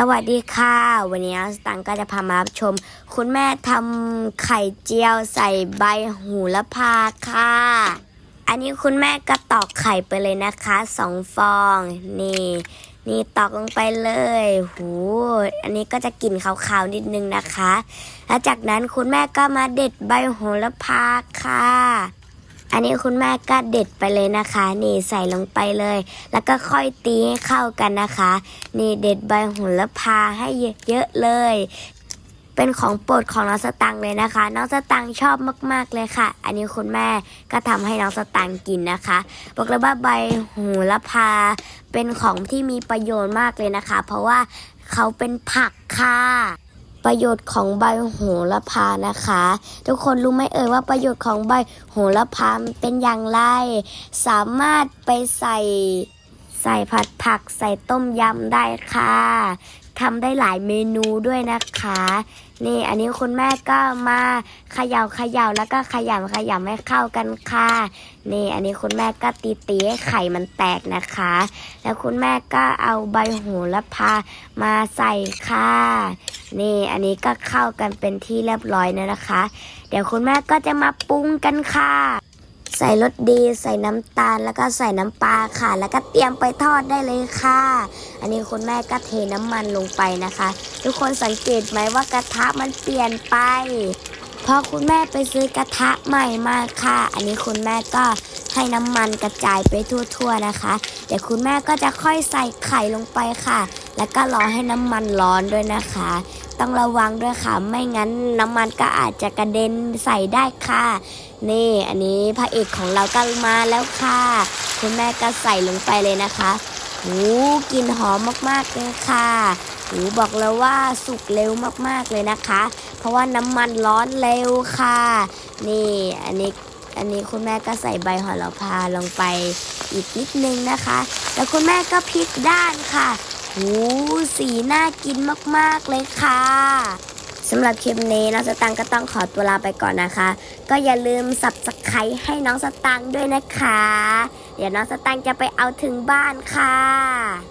สวัสดีค่ะ วันนี้สตังค์ก็จะพามาชม คุณแม่ทำไข่เจียวใส่ใบหูละพาค่ะ อันนี้คุณแม่ก็ตอกไข่ไปเลยนะคะสองฟอง นี่ นี่ตอกลงไปเลยหูอันนี้ก็จะกลิ่นขาวๆนิดนึงนะคะ แล้วจากนั้นคุณแม่ก็มาเด็ดใบโหระพาค่ะ อันนี้คุณแม่ก็เด็ดไปเลยนะคะ นี่ใส่ลงไปเลย แล้วก็ค่อยตีให้เข้ากันนะคะ นี่เด็ดใบโหระพาให้เยอะๆเลย เป็นของโปรดของน้องสตังค์เลยนะคะ น้องสตังค์ชอบมากๆเลยค่ะ อันนี้คุณแม่ก็ทำให้น้องสตังค์กินนะคะบอกเลยว่าใบโหระพา เป็นของที่มีประโยชน์มากเลยนะคะ เพราะว่าเขาเป็นผักค่ะ ประโยชน์ของใบโหระพานะคะ ทุกคนรู้ไหมเอ่ยว่าประโยชน์ของใบโหระพาเป็นอย่างไร สามารถไปใส่ใส่ผัดผักใส่ต้มยำได้ค่ะ ทำได้หลายเมนูด้วยนะคะ นี่อันนี้คุณแม่ก็มาเขย่าเขย่าแล้วก็ขยำขยำให้เข้ากันค่ะ นี่อันนี้คุณแม่ก็ตีตีให้ไข่มันแตกนะคะ แล้วคุณแม่ก็เอาใบโหระพามาใส่ค่ะ นี่อันนี้ก็เข้ากันเป็นที่เรียบร้อยแล้วนะคะ เดี๋ยวคุณแม่ก็จะมาปรุงกันค่ะ ใส่รสดี ใส่น้ำตาลแล้วก็ใส่น้ำปลาค่ะ แล้วก็เตรียมไปทอดได้เลยค่ะ อันนี้คุณแม่ก็เทน้ำมันลงไปนะคะ ทุกคนสังเกตไหมว่ากระทะมันเปลี่ยนไปพราะคุณแม่ไปซื้อกระทะใหม่มาค่ะ อันนี้คุณแม่ก็ให้น้ำมันกระจายไปทั่วๆนะคะ เดี๋ยวคุณแม่ก็จะค่อยใส่ไข่ลงไปค่ะ แล้วก็รอให้น้ำมันร้อนด้วยนะคะ ต้องระวังด้วยค่ะ ไม่งั้นน้ำมันก็อาจจะกระเด็นใส่ได้ค่ะ นี่อันนี้พระเอกของเราก็มาแล้วค่ะ คุณแม่ก็ใส่ลงไปเลยนะคะหูกลิ่นหอมมากๆเลยค่ะหูบอกเลยว่าสุกเร็วมากๆเลยนะคะ เพราะว่าน้ำมันร้อนเร็วค่ะ นี่อันนี้อันนี้คุณแม่ก็ใส่ใบโหระพาลงไปอีกนิดนึงนะคะ แล้วคุณแม่ก็พลิกด้านค่ะูสีน่ากินมากๆเลยค่ะสำหรับคลิปนี้น้องสตังค์ก็ต้องขอตัวลาไปก่อนนะคะ ก็อย่าลืมสับสไครให้น้องสตังค์ด้วยนะคะ เดี๋ยวน้องสตังค์จะไปเอาถึงบ้านค่ะ